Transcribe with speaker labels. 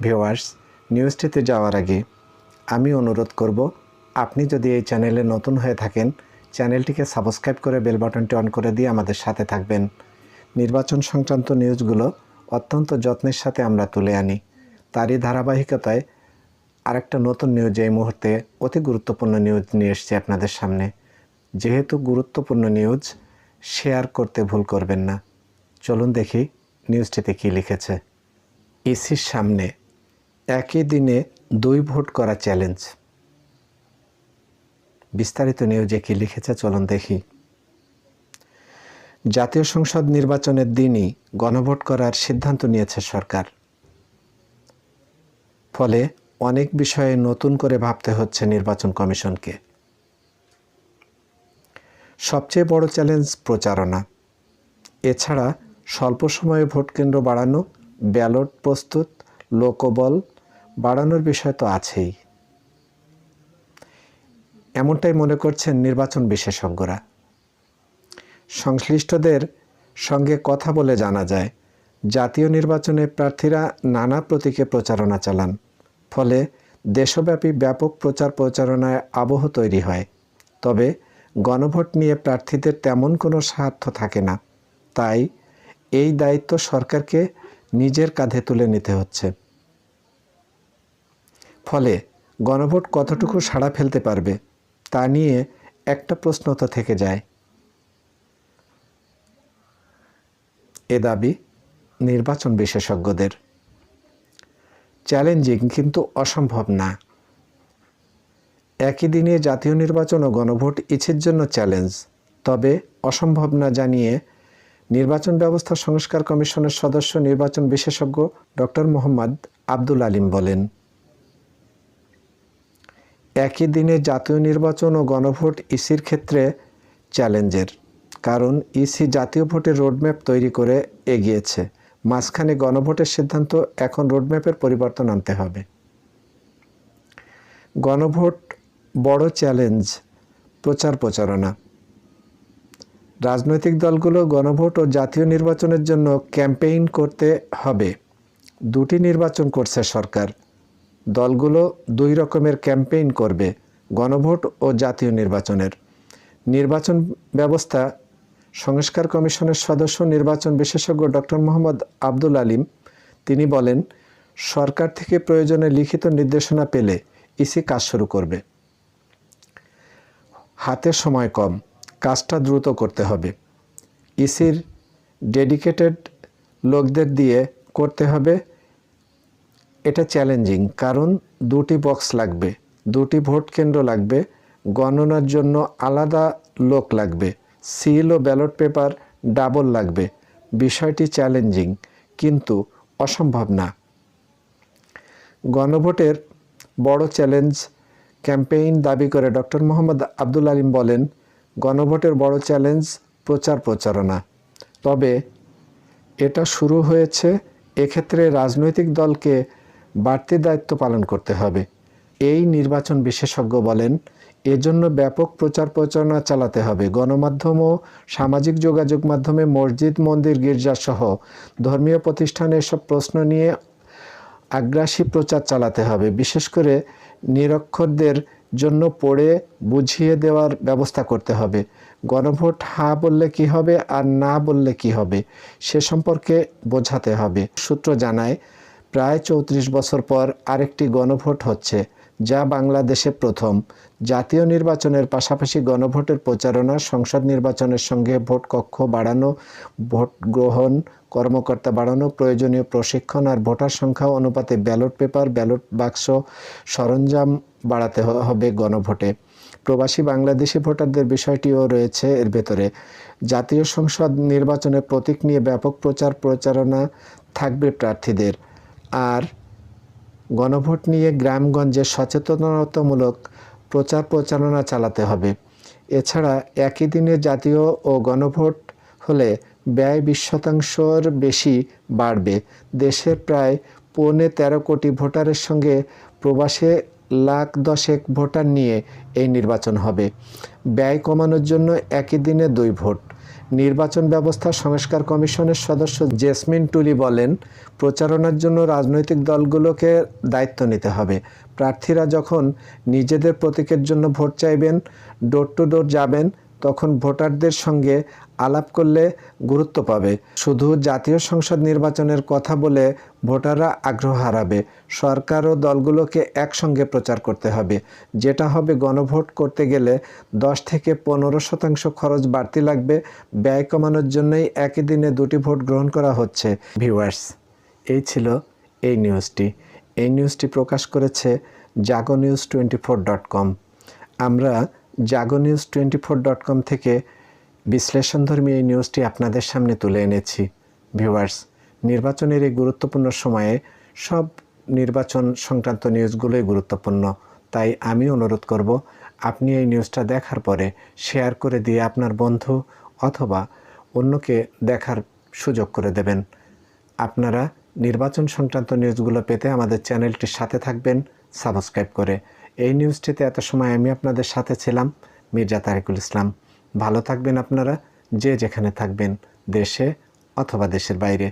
Speaker 1: Viewers নিউজটিতে যাওয়ার আগে আমি অনুরোধ করব, আপনি যদি এই চ্যানেলে নতুন হয়ে থাকেন, চ্যানেলটিকে সাবস্ক্রাইব করে বেল বাটনটি অন করে দিয়ে আমাদের সাথে থাকবেন। নির্বাচন সংক্রান্ত নিউজগুলো অত্যন্ত যত্নের সাথে আমরা তুলে আনি। তারই ধারাবাহিকতায় আরেকটা নতুন নিউজ এই মুহূর্তে অতি গুরুত্বপূর্ণ নিউজ নিয়ে এসেছি আপনাদের সামনে। যেহেতু গুরুত্বপূর্ণ নিউজ, শেয়ার করতে ভুল করবেন না। চলুন দেখি নিউজটিতে কী লিখেছে। ইসির সামনে একই দিনে দুই ভোট করা চ্যালেঞ্জ। বিস্তারিত নিউজে কী লিখেছে চলুন দেখি। জাতীয় সংসদ নির্বাচনের দিনই গণভোট করার সিদ্ধান্ত নিয়েছে সরকার। ফলে অনেক বিষয়ে নতুন করে ভাবতে হচ্ছে নির্বাচন কমিশনকে। সবচেয়ে বড় চ্যালেঞ্জ প্রচারণা। এছাড়া স্বল্প সময়ে ভোট কেন্দ্র বাড়ানো, ব্যালট প্রস্তুত, লোকবল বাড়ানোর বিষয় তো আছেই। এমনটাই মনে করছেন নির্বাচন বিশেষজ্ঞরা। সংশ্লিষ্টদের সঙ্গে কথা বলে জানা যায়, জাতীয় নির্বাচনে প্রার্থীরা নানা প্রতীকে প্রচারণা চালান, ফলে দেশব্যাপী ব্যাপক প্রচার প্রচারণায় আবহ তৈরি হয়। তবে গণভোট নিয়ে প্রার্থীদের তেমন কোনো স্বার্থ থাকে না। তাই এই দায়িত্ব সরকারকে নিজের কাঁধে তুলে নিতে হচ্ছে। ফলে গণভোট কতটুকু সাড়া ফেলতে পারবে তা নিয়ে একটা প্রশ্ন তো থেকে যায়। এ দাবি নির্বাচন বিশেষজ্ঞদের। চ্যালেঞ্জিং কিন্তু অসম্ভব না। একই দিনে জাতীয় নির্বাচন ও গণভোট ইচ্ছের জন্য চ্যালেঞ্জ, তবে অসম্ভব না জানিয়ে নির্বাচন ব্যবস্থা সংস্কার কমিশনের সদস্য নির্বাচন বিশেষজ্ঞ ডক্টর মোহাম্মদ আব্দুল আলিম বলেন। একই দিনে জাতীয় নির্বাচন ও গণভোট ইসির ক্ষেত্রে চ্যালেঞ্জের। কারণ ইসি জাতীয় ভোটের রোডম্যাপ তৈরি করে এগিয়েছে। মাঝখানে গণভোটের সিদ্ধান্ত এখন রোডম্যাপের পরিবর্তন আনতে হবে। গণভোট বড় চ্যালেঞ্জ, প্রচার প্রচারণা। রাজনৈতিক দলগুলো গণভোট ও জাতীয় নির্বাচনের জন্য ক্যাম্পেইন করতে হবে। দুটি নির্বাচন করছে সরকার। দলগুলো দুই রকমের ক্যাম্পেইন করবে, গণভোট ও জাতীয় নির্বাচনের। নির্বাচন ব্যবস্থা, সংস্কার কমিশনের সদস্য নির্বাচন বিশেষজ্ঞ ডক্টর মোহাম্মদ আব্দুল আলিম, তিনি বলেন, সরকার থেকে প্রয়োজনে লিখিত নির্দেশনা পেলে ইসি কাজ শুরু করবে। হাতে সময় কম, কাজটা দ্রুত করতে হবে। ইসির ডেডিকেটেড লোকদের দিয়ে করতে হবে এটা চ্যালেঞ্জিং কারণ দুটি বক্স লাগবে, দুটি ভোট কেন্দ্র লাগবে, গণনার জন্য আলাদা লোক লাগবে সিল ও ব্যালট পেপার ডাবল লাগবে, বিষয়টি চ্যালেঞ্জিং কিন্তু অসম্ভব না। গণভোটের বড় চ্যালেঞ্জ ক্যাম্পেইন দাবি করে ডক্টর মোহাম্মদ আব্দুল আলিম বলেন, গণভোটের বড় চ্যালেঞ্জ প্রচার প্রচারণা। তবে এটা শুরু হয়েছে এক্ষেত্রে রাজনৈতিক দলকে বাড়তি দায়িত্ব পালন করতে হবে। এই নির্বাচন বিশেষজ্ঞ বলেন, এজন্য ব্যাপক প্রচার প্রচারণা চালাতে হবে। গণমাধ্যম ও সামাজিক যোগাযোগ মাধ্যমে মসজিদ, মন্দির, গির্জাসহ ধর্মীয় প্রতিষ্ঠানে এসব প্রশ্ন নিয়ে আগ্রাসী প্রচার চালাতে হবে। বিশেষ করে নিরক্ষরদের জন্য পড়ে বুঝিয়ে দেওয়ার ব্যবস্থা করতে হবে। গণভোট হা বললে কি হবে আর না বললে কি হবে, সে সম্পর্কে বোঝাতে হবে। সূত্র জানায় প্রায় চৌত্রিশ বছর পর আরেকটি গণভোট হচ্ছে, যা বাংলাদেশে প্রথম। জাতীয় নির্বাচনের পাশাপাশি গণভোটের প্রচারণা, সংসদ নির্বাচনের সঙ্গে ভোট কক্ষ বাড়ানো, ভোট গ্রহণ, কর্মকর্তা বাড়ানো, প্রয়োজনীয় প্রশিক্ষণ আর ভোটার সংখ্যা, অনুপাতে ব্যালট পেপার, ব্যালট বাক্স, সরঞ্জাম বাড়াতে হবে গণভোটে। প্রবাসী বাংলাদেশি ভোটারদের বিষয়টিও রয়েছে এর ভেতরে। জাতীয় সংসদ নির্বাচনের প্রতীক নিয়ে ব্যাপক প্রচার প্রচারণা থাকবে প্রার্থীদের। আর গণভোট নিয়ে গ্রামগঞ্জে সচেতনতামূলক প্রচার প্রচারণা চালাতে হবে। এছাড়া একই দিনে জাতীয় ও গণভোট হলে ব্যয় বিশ শতাংশর বেশি বাড়বে। দেশের প্রায় পৌনে তেরো কোটি ভোটারের সঙ্গে প্রবাসে লাখ দশেক ভোটার নিয়ে এই নির্বাচন হবে। ব্যয় কমানোর জন্য একই দিনে দুই ভোট। নির্বাচন ব্যবস্থা সংস্কার কমিশনের সদস্য জেসমিন টুলি বলেন, প্রচারণার জন্য রাজনৈতিক দলগুলোকে দায়িত্ব নিতে হবে। প্রার্থীরা যখন নিজেদের প্রতীকের জন্য ভোট চাইবেন ডোর টু ডোর যাবেন তখন ভোটারদের সঙ্গে আলাপ করলে গুরুত্ব পাবে। শুধু জাতীয় সংসদ নির্বাচনের কথা বলে ভোটাররা আগ্রহ হারাবে। সরকার ও দলগুলোকে একসঙ্গে প্রচার করতে হবে। যেটা হবে গণভোট করতে গেলে দশ থেকে পনেরো শতাংশ খরচ বাড়তি লাগবে। ব্যয় কমানোর জন্যই একই দিনে দুটি ভোট গ্রহণ করা হচ্ছে। ভিউয়ার্স, এই ছিল এই নিউজটি। এই নিউজটি প্রকাশ করেছে Jago news twenty four dot com. আমরা Jago news twenty four dot com থেকে বিশ্লেষণধর্মী এই নিউজটি আপনাদের সামনে তুলে এনেছি। ভিউয়ার্স নির্বাচনের এই গুরুত্বপূর্ণ সময়ে সব নির্বাচন সংক্রান্ত নিউজগুলোই গুরুত্বপূর্ণ। তাই আমি অনুরোধ করব, আপনি এই নিউজটা দেখার পরে শেয়ার করে দিয়ে আপনার বন্ধু অথবা অন্যকে দেখার সুযোগ করে দেবেন। আপনারা নির্বাচন সংক্রান্ত নিউজগুলো পেতে আমাদের চ্যানেলটির সাথে থাকবেন সাবস্ক্রাইব করে। এই নিউজটিতে এত সময় আমি আপনাদের সাথে ছিলাম, মির্জা তারেকুল ইসলাম। ভালো থাকবেন আপনারা, যে যেখানে থাকবেন, দেশে অথবা দেশের বাইরে।